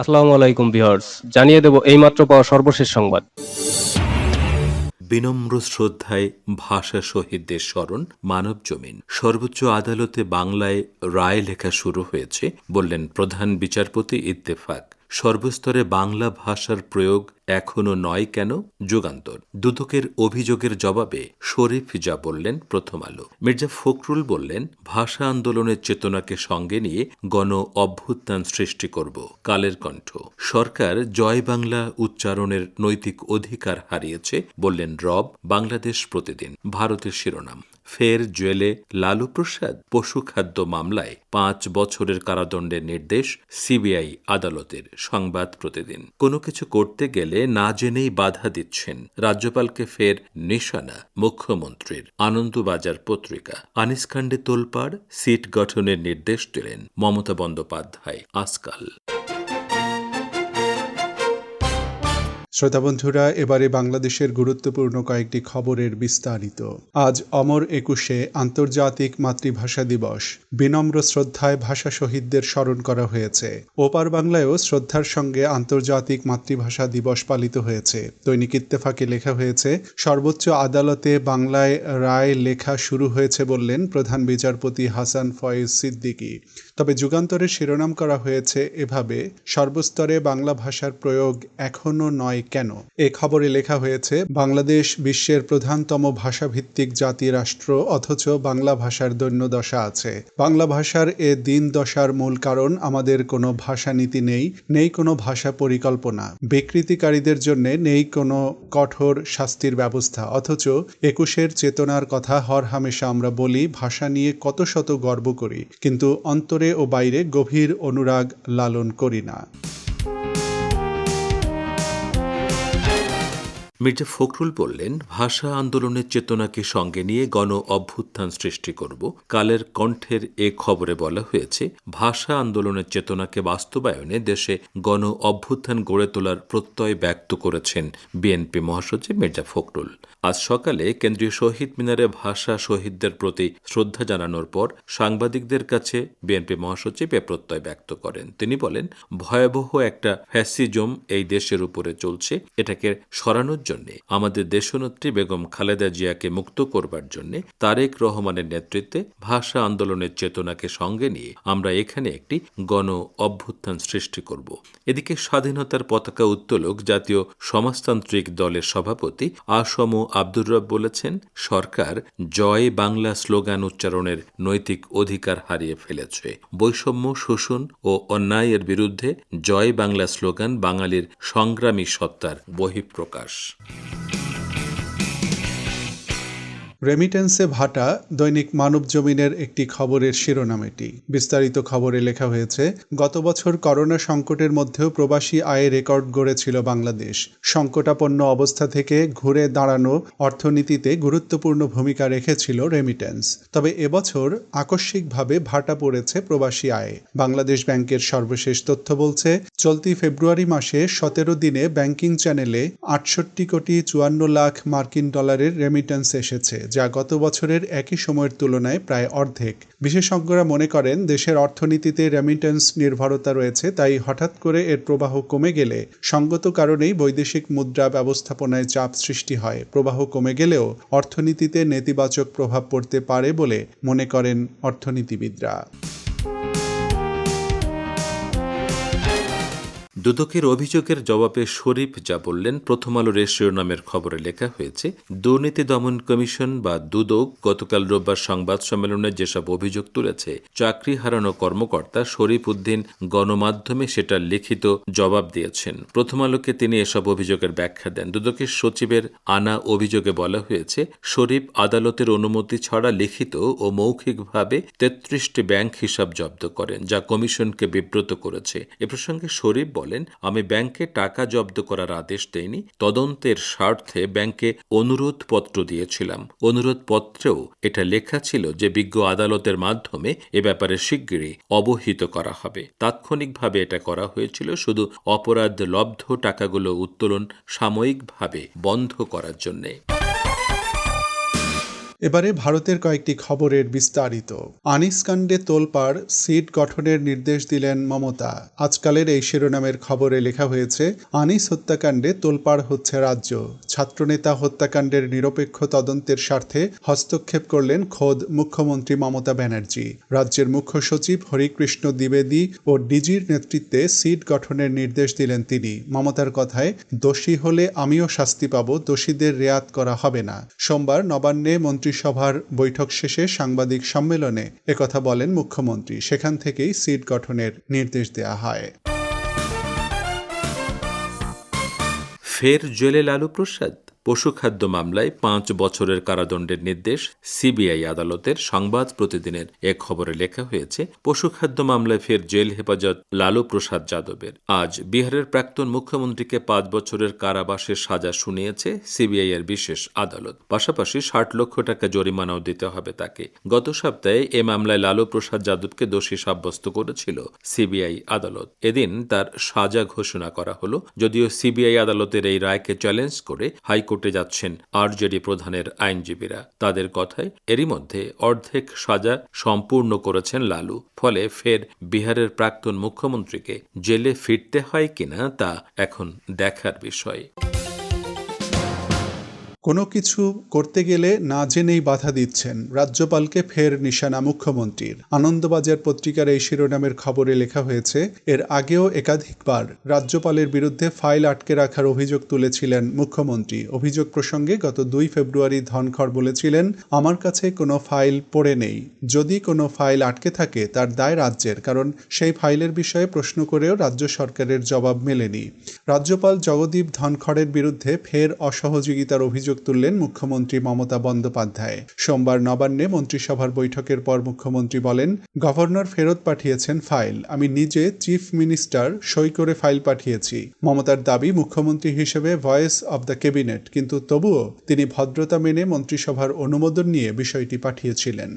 আসসালামু আলাইকুম ভিউয়ার্স, জানিয়ে দেব এইমাত্র পাওয়া সর্বশেষ সংবাদ। বিনম্র শ্রদ্ধায় ভাষা শহীদদের স্মরণ, মানব জমিন। সর্বোচ্চ আদালতে বাংলায় রায় লেখা শুরু হয়েছে, বললেন প্রধান বিচারপতি ইত্তেফাক। সর্বস্তরে বাংলা ভাষার প্রয়োগ এখনও নয় কেন? যুগান্তর। দুদকের অভিযোগের জবাবে শরীফ যা বললেন প্রথম আলো। মির্জা ফখরুল বললেন, ভাষা আন্দোলনের চেতনাকে সঙ্গে নিয়ে গণ অভ্যুত্থান সৃষ্টি করব, কালের কণ্ঠ। সরকার জয় বাংলা উচ্চারণের নৈতিক অধিকার হারিয়েছে, বললেন রব, বাংলাদেশ প্রতিদিন, ভারতের শিরোনাম। ফের জেলে লালু প্রসাদ পশু খাদ্য মামলায় পাঁচ বছরের কারাদণ্ডের নির্দেশ সিবিআই আদালতের সংবাদ প্রতিদিন। কোনো কিছু করতে গেলে না জেনেই বাধা দিচ্ছেন রাজ্যপালকে ফের নিশানা মুখ্যমন্ত্রীর আনন্দবাজার পত্রিকা। আনিসকাণ্ডে তোলপাড়, সিট গঠনের নির্দেশ দিলেন মমতা বন্দ্যোপাধ্যায় আজকাল। শ্রোতা বন্ধুরা এবারে বাংলাদেশের গুরুত্বপূর্ণ কয়েকটি খবরের বিস্তারিত। আজ অমর একুশে আন্তর্জাতিক মাতৃভাষা দিবস। বিনম্র শ্রদ্ধায় ভাষা শহীদদের স্মরণ করা হয়েছে। ওপার বাংলায়ও শ্রদ্ধার সঙ্গে আন্তর্জাতিক মাতৃভাষা দিবস পালিত হয়েছে। দৈনিক ইত্তেফাকে লেখা হয়েছে, সর্বোচ্চ আদালতে বাংলায় রায় লেখা শুরু হয়েছে বললেন প্রধান বিচারপতি হাসান ফয়েজ সিদ্দিকী। তবে যুগান্তরের শিরোনাম করা হয়েছে এভাবে, সর্বস্তরে বাংলা ভাষার প্রয়োগ এখনও নয় কেন? এ খবরে লেখা হয়েছে, বাংলাদেশ বিশ্বের প্রধানতম ভাষাভিত্তিক জাতি রাষ্ট্র, অথচ বাংলা ভাষার দৈন্যদশা আছে। বাংলা ভাষার এ দিন দশার মূল কারণ আমাদের কোনো ভাষা নীতি নেই নেই কোনো ভাষা পরিকল্পনা। বিকৃতিকারীদের জন্য নেই কোনো কঠোর শাস্তির ব্যবস্থা, অথচ একুশের চেতনার কথা হর হামেশা আমরা বলি, ভাষা নিয়ে কত শত গর্ব করি। কিন্তু অন্তরে ও বাইরে গভীর অনুরাগ লালন করি না। মির্জা ফখরুল বললেন, ভাষা আন্দোলনের চেতনাকে সঙ্গে নিয়ে গণ অভ্যুত্থান সৃষ্টি করব। কালের কণ্ঠের এ খবরে বলা হয়েছে, ভাষা আন্দোলনের চেতনাকে বাস্তবায়নে দেশে গণ অভ্যুত্থান গড়ে তোলার প্রত্যয় ব্যক্ত করেছেন বিএনপি মহাসচিব মির্জা ফখরুল। আজ সকালে কেন্দ্রীয় শহীদ মিনারে ভাষা শহীদদের প্রতি শ্রদ্ধা জানানোর পর সাংবাদিকদের কাছে বিএনপি মহাসচিব এ প্রত্যয় ব্যক্ত করেন। তিনি বলেন, ভয়াবহ একটা ফ্যাসিজম এই দেশের উপরে চলছে, এটাকে সরানোর জন্য। আমাদের দেশনেত্রী বেগম খালেদা জিয়াকে মুক্ত করবার জন্য তারেক রহমানের নেতৃত্বে ভাষা আন্দোলনের চেতনাকে সঙ্গে নিয়ে আমরা এখানে একটি গণ অভ্যুত্থান সৃষ্টি করব। এদিকে স্বাধীনতার পতাকা উত্তোলক জাতীয় সমাজতান্ত্রিক দলের সভাপতি আসম আব্দুর রব বলেছেন, সরকার জয় বাংলা স্লোগান উচ্চারণের নৈতিক অধিকার হারিয়ে ফেলেছে। বৈষম্য, শোষণ ও অন্যায়ের বিরুদ্ধে জয় বাংলা স্লোগান বাঙালির সংগ্রামী সত্তার বহিঃপ্রকাশ। Thank you. রেমিটেন্সে ভাটা দৈনিক মানব জমিনের একটি খবরের শিরোনাম এটি। বিস্তারিত খবরে লেখা হয়েছে, গত বছর করোনা সংকটের মধ্যেও প্রবাসী আয়ে রেকর্ড গড়েছিল বাংলাদেশ। সংকটাপন্ন অবস্থা থেকে ঘুরে দাঁড়ানো অর্থনীতিতে গুরুত্বপূর্ণ ভূমিকা রেখেছিল রেমিটেন্স তবে এবছর আকস্মিকভাবে ভাটা পড়েছে প্রবাসী আয়ে। বাংলাদেশ ব্যাংকের সর্বশেষ তথ্য বলছে, চলতি ফেব্রুয়ারি মাসে সতেরো দিনে ব্যাংকিং চ্যানেলে আটষট্টি কোটি চুয়ান্ন লাখ মার্কিন ডলারের রেমিটেন্স এসেছে। যা গত বছরের একই সময়ের তুলনায় প্রায় অর্ধেক। বিশেষজ্ঞরা মনে করেন, দেশের অর্থনীতিতে রেমিটেন্স নির্ভরতা রয়েছে, তাই হঠাৎ করে এর প্রবাহ কমে গেলে সঙ্গত কারণেই বৈদেশিক মুদ্রা ব্যবস্থাপনায় চাপ সৃষ্টি হয়। প্রবাহ কমে গেলেও অর্থনীতিতে নেতিবাচক প্রভাব পড়তে পারে বলে মনে করেন অর্থনীতিবিদরা। দুদকের অভিযোগের জবাবে শরীফ যা বললেন, প্রথম আলো এ নামের খবরে লেখা হয়েছে, দুর্নীতি দমন কমিশন বা দুদক গতকাল রোববার সংবাদ সম্মেলনে যেসব অভিযোগ তুলেছে, চাকরি হারানো কর্মকর্তা শরীফ উদ্দিন গণমাধ্যমে সেটা লিখিত জবাব দিয়েছেন। প্রথম আলোকে তিনি এসব অভিযোগের ব্যাখ্যা দেন। দুদকের সচিবের আনা অভিযোগে বলা হয়েছে, শরীফ আদালতের অনুমতি ছাড়া লিখিত ও মৌখিকভাবে তেত্রিশটি ব্যাংক হিসাব জব্দ করেন, যা কমিশনকে বিব্রত করেছে। এ প্রসঙ্গে শরীফ বলেন আমি ব্যাংকে টাকা জব্দ করার আদেশ দেইনি, তদন্তের স্বার্থে ব্যাংকে অনুরোধ পত্র দিয়েছিলাম। অনুরোধ পত্রেও এটা লেখা ছিল যে বিজ্ঞ আদালতের মাধ্যমে এ ব্যাপারে শিগগিরই অবহিত করা হবে। তাৎক্ষণিকভাবে এটা করা হয়েছিল, শুধু অপরাধ লব্ধ টাকাগুলো উত্তোলন সাময়িকভাবে বন্ধ করার জন্যে। এবারে ভারতের কয়েকটি খবরের বিস্তারিত। আনিস কাণ্ডে তোলপাড়, সিট গঠনের নির্দেশ দিলেন মমতা। আজকালের এই শিরোনামের খবরে লেখা হয়েছে, আনিস হত্যাকাণ্ডে তোলপাড় হচ্ছে রাজ্য। ছাত্রনেতা হত্যাকাণ্ডের নিরপেক্ষ তদন্তের স্বার্থে হস্তক্ষেপ করলেন খোদ মুখ্যমন্ত্রী মমতা ব্যানার্জি। রাজ্যের মুখ্য সচিব হরিকৃষ্ণ দ্বিবেদী ও ডিজির নেতৃত্বে সিট গঠনের নির্দেশ দিলেন তিনি। মমতার কথায়, দোষী হলে আমিও শাস্তি পাব, দোষীদের রেয়াত করা হবে না। সোমবার নবান্নে মন্ত্রিসভার বৈঠক শেষে সাংবাদিক সম্মেলনে একথা বলেন মুখ্যমন্ত্রী। সেখান থেকেই সিট গঠনের নির্দেশ দেয়া হয়। ফের জেলে লালু প্রসাদ? পশুখাদ্য মামলায় পাঁচ বছরের কারাদণ্ডের নির্দেশ সিবিআই আদালতের সংবাদ প্রতিদিনের এক খবরে লেখা হয়েছে, পশুখাদ্য মামলায় ফের জেল হেফাজত লালু প্রসাদ যাদবের। আজ বিহারের প্রাক্তন মুখ্যমন্ত্রীকে পাঁচ বছরের কারাবাসের সাজা শুনিয়েছে সিবিআই এর বিশেষ আদালত। পাশাপাশি ষাট লক্ষ টাকা জরিমানাও দিতে হবে তাকে। গত সপ্তাহে এ মামলায় লালু প্রসাদ যাদবকে দোষী সাব্যস্ত করেছিল সিবিআই আদালত। এদিন তার সাজা ঘোষণা করা হলো, যদিও সিবিআই আদালতের এই রায়কে চ্যালেঞ্জ করে হাইকোর্টে যাচ্ছেন আরজেডি প্রধানের আইনজীবীরা। তাদের কথায় এরই মধ্যে অর্ধেক সাজা সম্পূর্ণ করেছেন লালু। ফলে ফের বিহারের প্রাক্তন মুখ্যমন্ত্রীকে জেলে ফিরতে হয় কিনা তা এখন দেখার বিষয়। কোনো কিছু করতে গেলে না জেনেই বাধা দিচ্ছেন রাজ্যপালকে ফের নিশানা মুখ্যমন্ত্রীর। আনন্দবাজার পত্রিকার এই শিরোনামের খবরে লেখা হয়েছে, এর আগেও একাধিকবার রাজ্যপালের বিরুদ্ধে ফাইল আটকে রাখার অভিযোগ তুলেছিলেন মুখ্যমন্ত্রী। অভিযোগ প্রসঙ্গে গত দুই ফেব্রুয়ারি ধনখড় বলেছিলেন, আমার কাছে কোনো ফাইল পড়ে নেই। যদি কোনো ফাইল আটকে থাকে, তার দায় রাজ্যের, কারণ সেই ফাইলের বিষয়ে প্রশ্ন করেও রাজ্য সরকারের জবাব মেলেনি। রাজ্যপাল জগদীপ ধনখড়ের বিরুদ্ধে ফের অসহযোগিতার অভিযোগ তুললেন মুখ্যমন্ত্রী মমতা বন্দ্যোপাধ্যায়। সোমবার নবান্নে মন্ত্রিসভার বৈঠকের পর মুখ্যমন্ত্রী বলেন, গভর্নর ফেরত পাঠিয়েছেন ফাইল। আমি নিজে চিফ মিনিস্টার সই করে ফাইল পাঠিয়েছি। মমতার দাবি মুখ্যমন্ত্রী হিসেবে ভয়েস অব দ্য ক্যাবিনেট। কিন্তু তবুও তিনি ভদ্রতা মেনে মন্ত্রিসভার অনুমোদন নিয়ে বিষয়টি পাঠিয়েছিলেন।